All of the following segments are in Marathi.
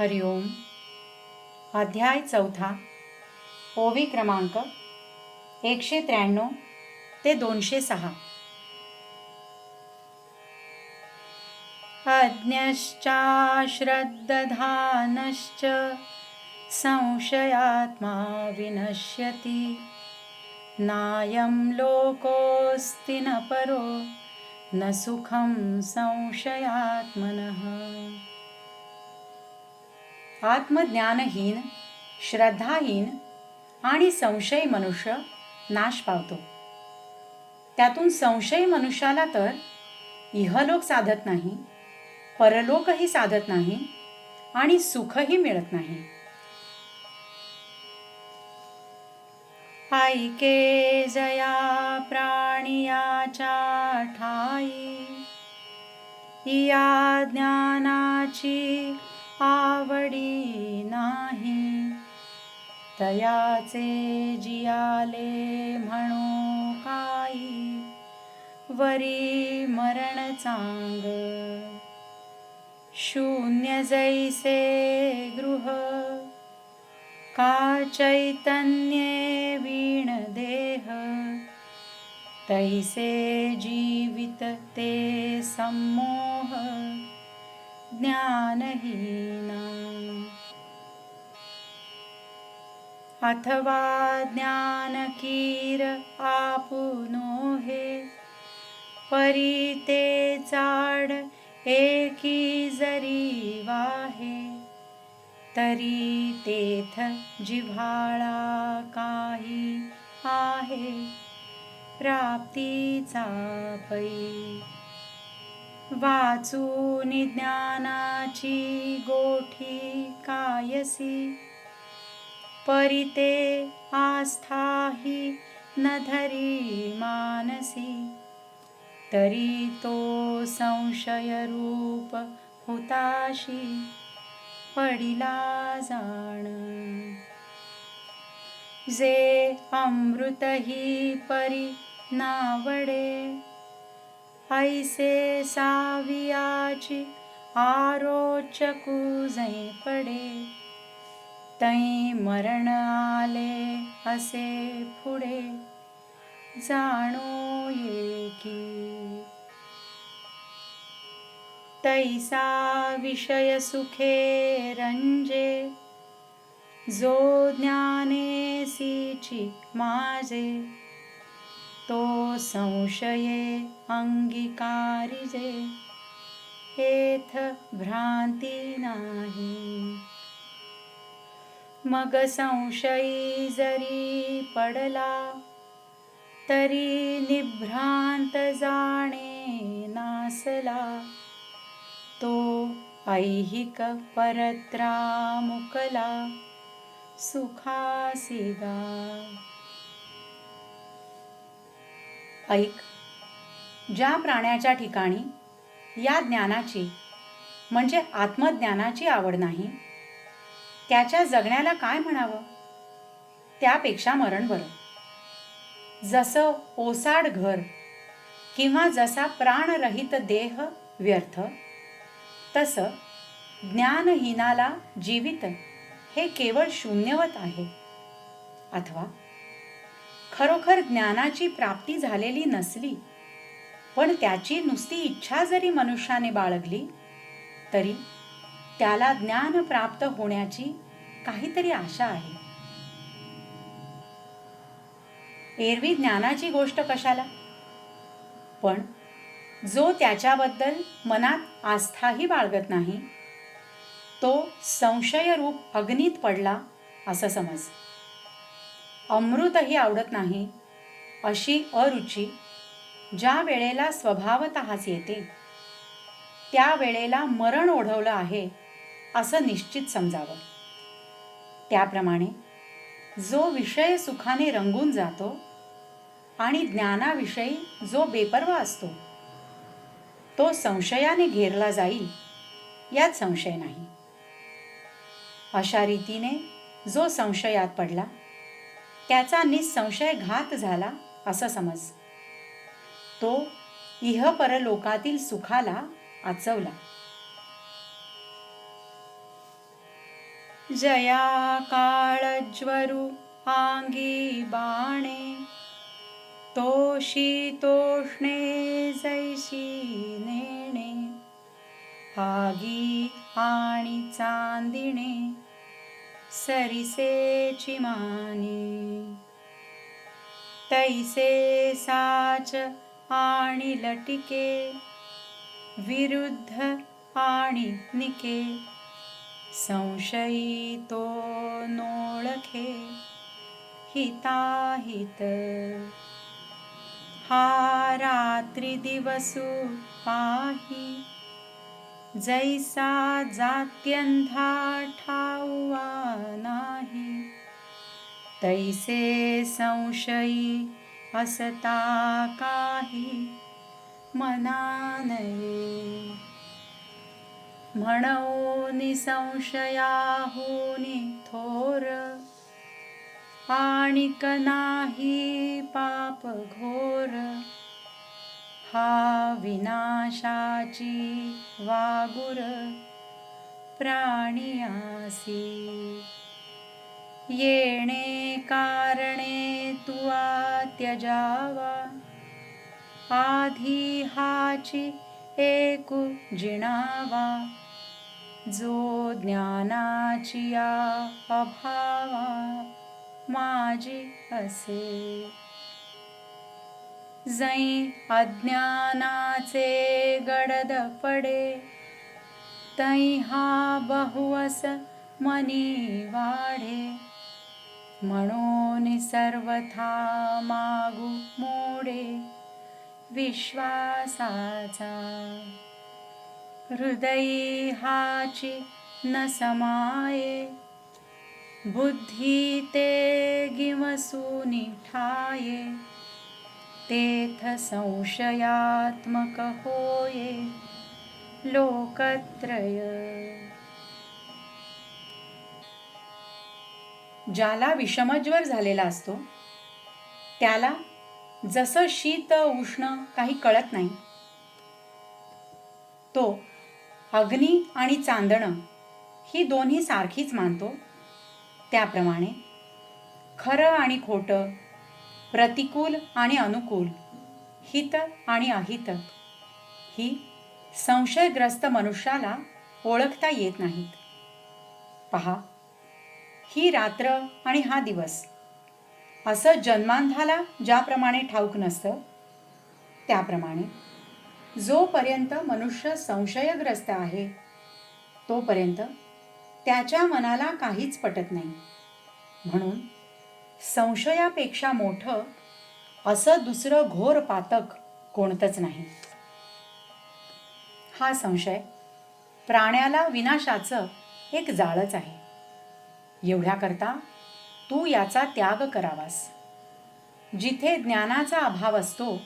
हरिओम अध्याय चौथा. ओवी क्रमांक एकशे त्र्याण्णव ते दोनशे सहा. अज्ञश्चाश्रद्दधानश्च संशयात्मा विनश्यति. नायं लोकोऽस्ति न परो न सुखं संशयात्मनः. आत्मज्ञानहीन श्रद्धाहीन आणि संशय मनुष्य नाश पावतो. त्यातून संशय मनुष्याला तर इहलोक साधत नाही परलोकही साधत नाही आणि सुखही मिळत नाही. ऐके जया प्राणियाच्या ठाई या ज्ञानाची आवडी नाही. तयाचे जियाले म्हणू काही. वरी मरण चांग. शून्य जैसे गृह. का चैतन्ये वीण देह. तैसे जीवित ते सम्मोह. ज्ञानहीना। अथवा ज्ञानकीर आपुनो हे परी ते चाड एकी जरी वाहे तरी तेथ जिव्हाळा काही आहे प्राप्तीचा पै वाचून ज्ञानाची गोठी कायसी. परिते आस्थाही न धरी मानसी. तरी तो संशय रूप हुताशी पडिला जाण. जे अमृतही परी नावडे ऐसे सावियाची आरोचकू जै पडे. तै मरण आले असे पुढे. जाणो की तैसा विषय सुखे रंजे. जो ज्ञानेसीची माझे. तो संशये अंगीकारिजे हेथ भ्रांती नाही। मग संशयी जरी पडला तरी निभ्रांत जाणे नासला। तो ऐहिक परत्रा मुकला सुखासिगा। ऐक. ज्या प्राण्याच्या ठिकाणी या ज्ञानाची म्हणजे आत्मज्ञानाची आवड नाही त्याच्या जगण्याला काय म्हणावं? त्यापेक्षा मरण बरं. जसं ओसाड घर किंवा जसा प्राणरहित देह व्यर्थ तसं ज्ञानहीनाला जीवित हे केवळ शून्यवत आहे. अथवा खरोखर ज्ञानाची प्राप्ती झालेली नसली पण त्याची नुसती इच्छा जरी मनुष्याने बाळगली तरी त्याला ज्ञान प्राप्त होण्याची काहीतरी आशा आहे. एरवी ज्ञानाची गोष्ट कशाला? पण जो त्याच्याबद्दल मनात आस्थाही बाळगत नाही तो संशयरूप अग्नीत पडला असं समज. अमृतही आवडत नाही. अशी अरुची ज्या वेळेला स्वभावतःच येते त्या वेळेला मरण ओढवलं आहे असं निश्चित समजावं. त्याप्रमाणे जो विषय सुखाने रंगून जातो आणि ज्ञानाविषयी जो बेपर्वा असतो तो संशयाने घेरला जाईल यात संशय नाही. अशा रीतीने जो संशयात पडला त्याचा निसंशय घात झाला असं समज. तो इह परलोकातील सुखाला आचवला. जया काळज्वरु आंगी बाणे तो शीतोष्णे जैशी नेणे आगी आणि चांदिणे सरिसेची माने. तैसे साच आणि लटिके विरुद्ध आणि निके. संशयी तो नोळखे हिताहित. हा रात्री दिवसू पाही जैसा जात्यंधा ठावा नाही तैसे संशयी असता काही मना नये। म्हणून संशयाहुनी थोर आणिक नाही पाप घोर। हा विनाशाची वागुर प्राणियासी येणे कारणे तुवा त्यजावा. आधी हाची एकू जिणावा. जो ज्ञानाची या अभावा माझी असे. जई अज्ञानाचे गडद पडे तै हा बहुवस मनी वाढे. म्हणून सर्वथा मागू मोडे विश्वासाचा. हृदयी हाची न समाये बुद्धी ते गिमसूनी ठाये. तेथ संशयात्मक होये लोकत्रय। ज्याला विषमज्वर झालेला असतो त्याला जसं शीत उष्ण काही कळत नाही तो अग्नी आणि चांदणं ही दोन्ही सारखीच मानतो. त्याप्रमाणे खरं आणि खोटं प्रतिकूल आणि अनुकूल हित आणि अहित. ही संशयग्रस्त मनुष्याला ओळखता येत नाहीत. पहा ही रात्र आणि हा दिवस असं जन्मांधाला ज्याप्रमाणे ठाऊक नसतं त्याप्रमाणे जोपर्यंत मनुष्य संशयग्रस्त आहे तोपर्यंत त्याच्या मनाला काहीच पटत नाही. म्हणून संशयापेक्षा मोठं असं दुसरं घोर पातक कोणतंच नाही. हा संशय प्राण्याला विनाशाचं एक जाळच आहे. एवढ्याकरता तू याचा त्याग करावास. जिथे ज्ञानाचा अभाव असतो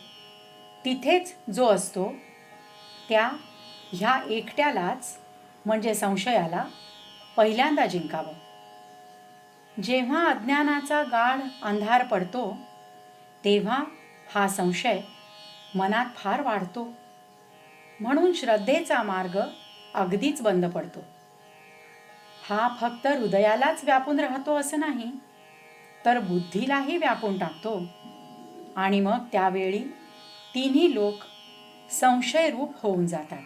तिथेच जो असतो त्या ह्या एकट्यालाच म्हणजे संशयाला पहिल्यांदा जिंकावं. जेव्हा अज्ञानाचा गाढ अंधार पडतो तेव्हा हा संशय मनात फार वाढतो. म्हणून श्रद्धेचा मार्ग अगदीच बंद पडतो. हा फक्त हृदयालाच व्यापून राहतो असं नाही तर बुद्धीलाही व्यापून टाकतो. आणि मग त्यावेळी तिन्ही लोक संशयरूप होऊन जातात.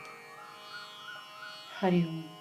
हरिओम.